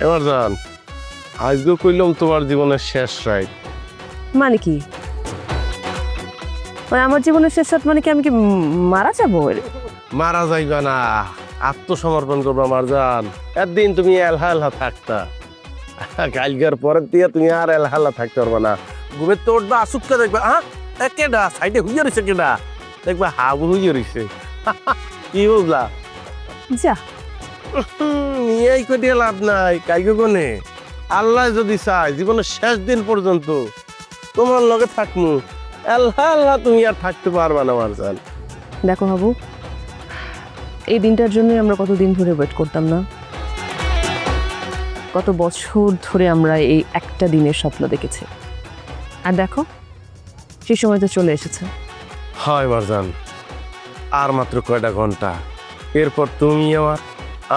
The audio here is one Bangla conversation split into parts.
এবার যান আজকে কইলাম তোমার জীবনের শেষ রাইড মানে কি? মানে আমার জীবনের শেষ রাত মানে কি আমি কি মারা যাব? মারা যাইবা না আত্মসমর্পণ করবা মারজান একদিন তুমি এলহা থাকতা কালকের পরের দিয়ে তুমি আর এলহালা থাকতে পারবা না। ঘুমের তো উঠবা আসুকটা দেখবা হ্যাঁ কেডা? সাইডে হুইয়া রয়েছে কেডা? দেখবা হাবু হুইয়া রয়েছে কি বুঝলা? যা। নিয়েই কটিয়ে লাভ নাই কাইকে কোনে আল্লাহ যদি চায় জীবনের শেষ দিন পর্যন্ত তোমার লগে থাকমু। আল্লাহ আল্লাহ তুমি আর থাকতে পারবা না মারজান দেখো হাবু এই দিনটার জন্য আমরা কতদিন ধরে ওয়েট করতাম না? কত বছর ধরে আমরা এই একটা দিনের স্বপ্ন দেখেছি। আর দেখো সেই সময় তো চলে এসেছে। হয় মারজান আর মাত্র কয়টা ঘণ্টা? এরপর তুমি আমার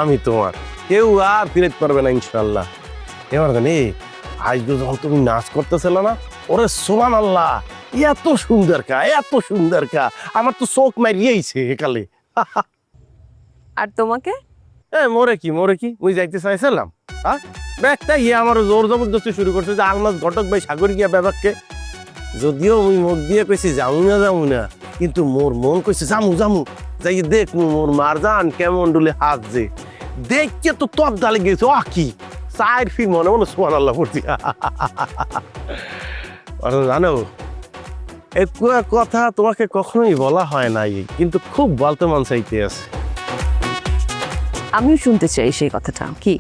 আমি তোমার। কেউ আর ফিরতে পারবে না ইনশাল্লাহ এবার জানি আজ যখন তুমি নাচ করতেছিল না ওরে সোমান আল্লাহ এত সুন্দর কা এত সুন্দর কা আমার তো চোখ মারিয়েছে একালে। আর তোমাকে? এ মরে কি মরে কি? মুই যাইতে চাইছিলাম হ্যাঁ? ব্যাগটা ইয়ে আমার জোর জবরদস্তি শুরু করছে যে আলমাস ঘটক ভাই সাগর গিয়া ব্যাপারকে যদিও মুই মুখ দিয়ে কইছি যামু না যামু না কিন্তু মোর মন কইছে জামু জামু যাই দেখ মোর মার মারজান কেমন ডুলে হাত যে দেখকে তো তপ ডালে গেছে আ কি? চায়ের ফি মনে মনে সোয়ান আল্লাহ পড়ছি জানো একু কথা তোমাকে কখনোই বলা হয় নাই কিন্তু খুব বলতে মন চাইতে আছে। আমিও শুনতে চাই সেই কথাটা কি?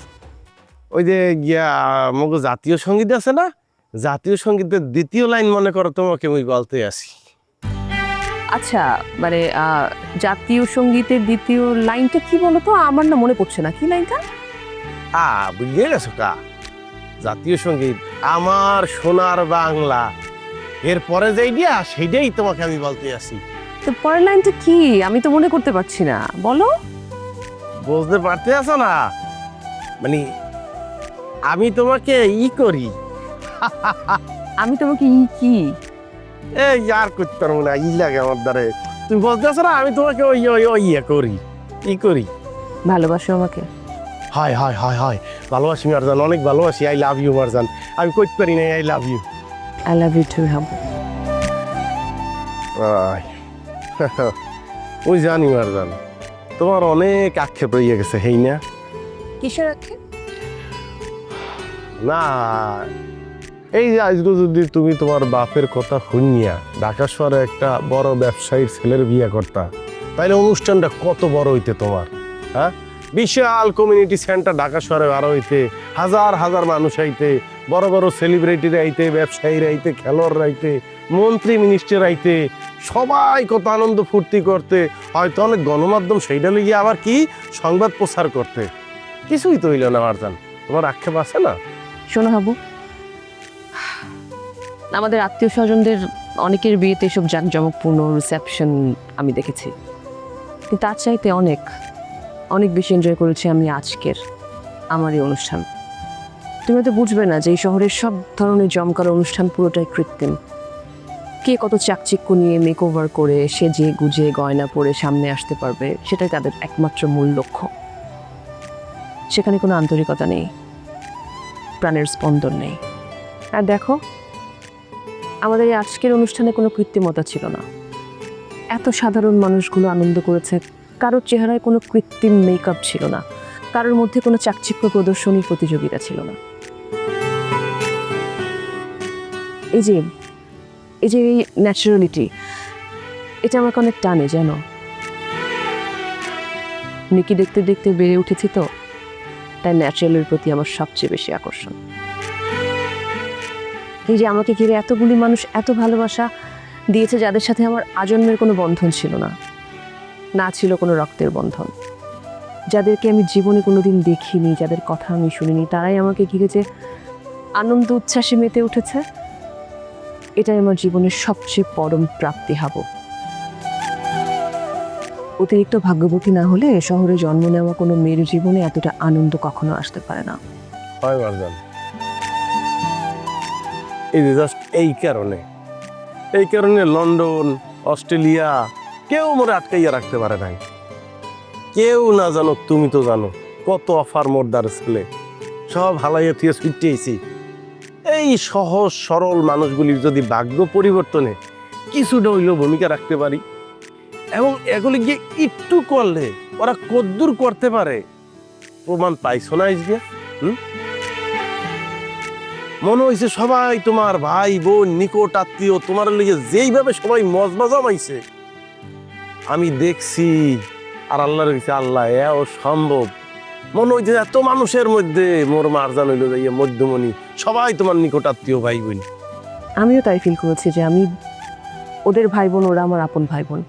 ওই যে গিয়া মগো জাতীয় সংগীত আছে না জাতীয় সঙ্গীতের দ্বিতীয় লাইন মনে করো তোমাকে আমি বলতে আসি আচ্ছা মানে জাতীয় সঙ্গীতের দ্বিতীয় লাইনটা কি বলো তো আমার না মনে পড়ছে না। কি লাইনটা? আ বুঝিয়ে গেছো কা? জাতীয় সংগীত। আমার সোনার বাংলা। এরপরে যেই দিয়া সেইটাই তোমাকে আমি বলতে আসি। তো পরের লাইনটা কি? আমি তো মনে করতে পারছি না। বলো। বুঝতে পারতে আছো না? মানে আমি তোমাকে ই করি। আমি তোমাকে ই কি? এই আর করতে পারব না ই লাগে আমার দ্বারে। তুমি বলতে আছো না আমি তোমাকে ওই ওই ওই ইয়ে করি ই করি। ভালোবাসো আমাকে। হয় হয় হয় হয় ভালোবাসি মারজান অনেক ভালোবাসি আই লাভ ইউ মারজান। আমি কইতে পারি না I love you I love you too ওই জানি মারজান তোমার অনেক আক্ষেপ রইয়া গেছে হেই না? কিসের আছে না এই যে আজকে যদি তুমি তোমার বাপের কথা শুনিয়া ঢাকা শহরে একটা বড় ব্যবসায়ীর ছেলের বিয়ে করতা, তাইলে অনুষ্ঠানটা কত বড় হইতে তোমার হ্যাঁ? বিশাল কমিউনিটি সেন্টার ঢাকা শহরে আরও হইতে, হাজার হাজার মানুষ আইতে, বড় বড় সেলিব্রিটিরা আইতে, ব্যবসায়ীরা আইতে, খেলোয়াড়রা আইতে, মন্ত্রী মিনিস্টার আইতে, সবাই কত আনন্দ ফুর্তি করতে, হয়তো অনেক গণমাধ্যম সেইটা লিগে আবার কি সংবাদ প্রচার করতে। কিছুই তো হইল না, মারজান। তোমার আক্ষেপ আছে না? শোনো হাবু আমাদের আত্মীয় স্বজনদের অনেকের বিয়েতে এসব জাঁকজমকপূর্ণ রিসেপশন আমি দেখেছি। কিন্তু তার চাইতে অনেক অনেক বেশি এনজয় করেছি আমি আজকের আমার এই অনুষ্ঠান। তুমি হয়তো বুঝবে না যে এই শহরের সব ধরনের জমকার অনুষ্ঠান পুরোটাই কৃত্রিম। কে কত চাকচিক্য নিয়ে মেকওভার করে সেজে গুজে গয়না পরে সামনে আসতে পারবে, সেটাই তাদের একমাত্র মূল লক্ষ্য। সেখানে কোনো আন্তরিকতা নেই, প্রাণের স্পন্দন নেই। আর দেখো আমাদের এই আজকের অনুষ্ঠানে কোনো কৃত্রিমতা ছিল না। এত সাধারণ মানুষগুলো আনন্দ করেছে, কারোর চেহারায় কোনো কৃত্রিম মেকআপ ছিল না, কারোর মধ্যে কোনো চাকচিক্য প্রদর্শনীর প্রতিযোগিতা ছিল না। এই যে এই যে এই ন্যাচারালিটি এটা আমাকে অনেক টানে যেন নিকি দেখতে দেখতে বেড়ে উঠেছি তো, তাই ন্যাচারালের প্রতি আমার সবচেয়ে বেশি আকর্ষণ। এই যে আমাকে ঘিরে এতগুলি মানুষ এত ভালোবাসা দিয়েছে যাদের সাথে আমার আজন্মের কোনো বন্ধন ছিল না না ছিল কোনো রক্তের বন্ধন। যাদেরকে আমি জীবনে কোনো দিন দেখিনি, যাদের কথা আমি শুনিনি, তারাই আমাকে ঘিরে যে আনন্দ উচ্ছ্বাসে মেতে উঠেছে, এটাই আমার জীবনের সবচেয়ে পরম প্রাপ্তি হব। অতিরিক্ত ভাগ্যবতী না হলে শহরে জন্ম নেওয়া কোনো মেয়ের জীবনে এতটা আনন্দ কখনো আসতে পারে না। হয় এই যে জাস্ট এই কারণে। এই কারণে লন্ডন, অস্ট্রেলিয়া কেউ মোরে আটকাইয়া রাখতে পারে নাই। কেউ না জানো তুমি তো জানো, কত অফার মোর দ্বার ছেলে সব হালাইয়া থিয়ে ছুটতে আইছি। এই সহজ, সরল মানুষগুলির যদি ভাগ্য পরিবর্তনে কিছুটা হইলেও ভূমিকা রাখতে পারি। এবং এগুলি গিয়ে একটু করলে ওরা কদ্দূর করতে পারে। প্রমাণ পাইছো না আজকে? হুম? মনে হয়েছে সবাই তোমার ভাই, বোন, নিকট আত্মীয়, তোমার লিগে যেইভাবে সবাই মজমা জমাইছে আমি দেখছি আর আল্লাহর কাছে আল্লাহ, এও সম্ভব। মনে হইছে এত মানুষের মধ্যে মোর মারজান হইল যাইয়া মধ্যমণি, সবাই তোমার নিকট আত্মীয় ভাই বোন আমিও তাই ফিল করেছি যে আমি ওদের ভাই বোন ওরা আমার আপন ভাই বোন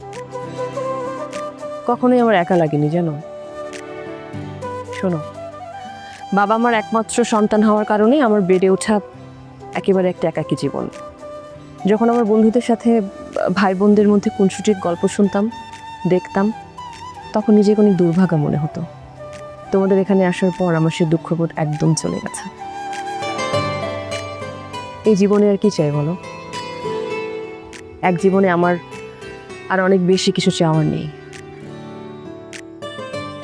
কখনোই আমার একা লাগেনি, জানো? শোনো বাবা আমার একমাত্র সন্তান হওয়ার কারণে আমার বেড়ে ওঠা একেবারে একটা একাকী জীবন। যখন আমার বন্ধুদের সাথে ভাই বোনদের মধ্যে খুনসুটির গল্প শুনতাম, দেখতাম, তখন নিজেকে অনেক দুর্ভাগা মনে হতো। তোমাদের এখানে আসার পর আমার সে দুঃখবোধ একদম চলে গেছে। এই জীবনে আর কি চাই বলো? এক জীবনে আমার আর অনেক বেশি কিছু চাওয়ার নেই।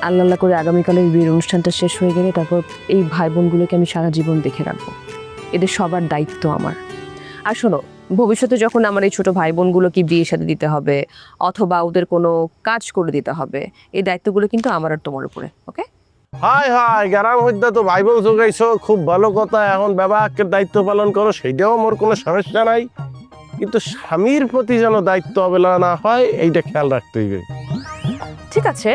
আল্লাহ আল্লাহ করে আগামীকালের বিয়ের অনুষ্ঠানটা শেষ হয়ে গেলে তারপর এই ভাই বোনগুলোকে আমি সারা জীবন দেখে রাখব। এদের সবার দায়িত্ব আমার। আর শোনো ভবিষ্যতে যখন আমার এই ছোট ভাই বোনগুলোকে বিয়ে সাথে দিতে হবে অথবা ওদের কোনো কাজ করে দিতে হবে এই দায়িত্বগুলো কিন্তু আমার আর তোমার উপরে ওকে? হাই হাই গ্রাম হইতে তো ভাই বোন যোগাইছো খুব ভালো কথা এখন বাবাকে দায়িত্ব পালন করো সেইটাও মোর কোনো সমস্যা নাই। কিন্তু স্বামীর প্রতি যেন দায়িত্ব অবহেলা না হয় এইটা খেয়াল রাখতে হইবে। ঠিক আছে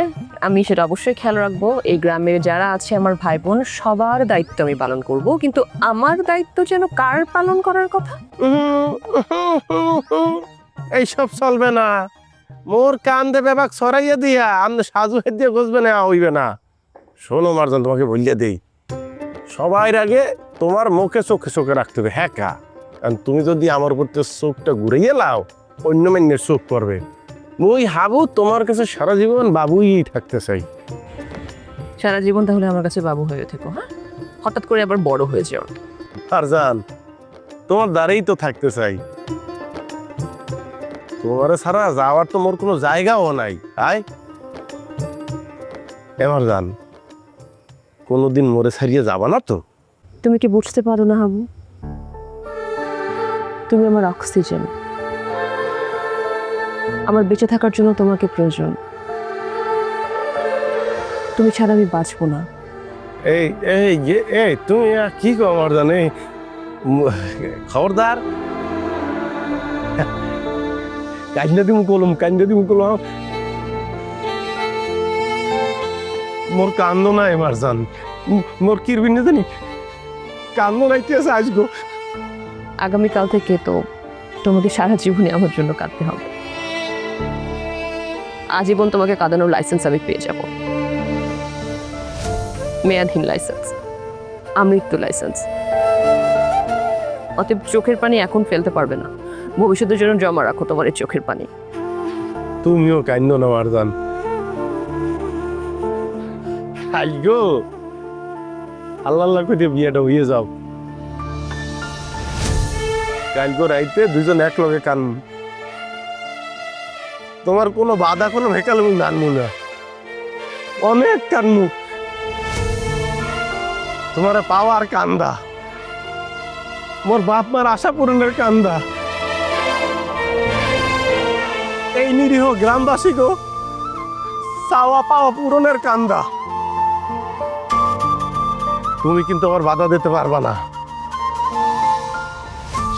আমি সেটা অবশ্যই খেয়াল রাখব। এই গ্রামে যারা আছে আমার ভাই বোন সবার দায়িত্ব আমি পালন করব। কিন্তু আমার দায়িত্ব যেন কার পালন করার কথা? এইসব চলবে না। মোর কান দে বেবাক সরাইয়া দিয়া, আমনে সাজু হেদ দিয়ে গজবে না, হইবে না। শোনো মার্জন তোমাকে বলিয়া দেই সবার আগে তোমার মুখে চোখে চোখে রাখতে হবে হ্যাঁ কা? কারণ তুমি যদি আমার উপর চোখটা ঘুরাইয়া লাও, অন্য মান্যের চোখ পড়বে। মুই হাবু তোমার কাছে সারা জীবন বাবুই থাকতে চাই। সারা জীবন তাহলে আমার কাছে বাবু হয়ে থেকো হ্যাঁ? হঠাৎ করে আবার বড় হয়ে যাও। ফারজান তোমার দ্বারেই তো থাকতে চাই। তোমার ছাড়া যাওয়ার তো মোর কোনো জায়গাও নাই আয় এবার জান কোনোদিন মোরে ছাড়িয়ে যাবা না তো? তুমি কি বুঝতে পারো না হাবু? তুমি আমার অক্সিজেন। আমার বেঁচে থাকার জন্য তোমাকে প্রয়োজন। তুমি ছাড়া আমি বাঁচবো না। এই এই এ- এই তুমি কি কো আমার জান? এই খবরদার। কান্দা দিমু কলম কান্দা দিমু কলম। মোর কান্দ না এবার জান। মোর কিরবিন না জানি? কান্দ নাইতে আছে আসগো আগামীকাল থেকে তো তোমাকে সারা জীবনে আমার জন্য কাঁদতে হবে। আজীবন তোমাকে কাঁদানোর লাইসেন্স আমি পেয়ে যাব। মেয়াদহীন লাইসেন্স আমৃত্যু লাইসেন্স অতএব চোখের পানি এখন ফেলতে পারবে না। ভবিষ্যতের জন্য জমা রাখো তোমার এই চোখের পানি। তুমিও কান্দ না মারজান। আইগো! আল্লাহ আল্লাহ করে বিয়েটা হয়ে যাও। কালকে রাইতে দুজন এক লগে কান তোমার কোনো বাধা, কোনো ভেকাল আমি নানমু না অনেক কান্নু তোমার পাওয়ার কান্দা। মোর বাপ মার আশা পূরণের কান্দা। এই নিরীহ গ্রামবাসী গো, চাওয়া পাওয়া পূরণের কান্দা। তুমি কিন্তু আমার বাধা দিতে পারবা না।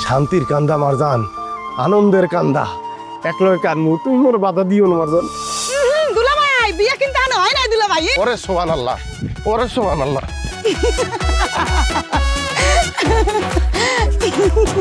শান্তির কান্দা মারজান আনন্দের কান্দা। একলগে কানমু তুমি মোর বাধা দিও না মারজন। দুলা ভাই বিয়া কিন্তু আনো হয় না দুলা ভাই ওরে আল্লাহ ওরে আল্লাহ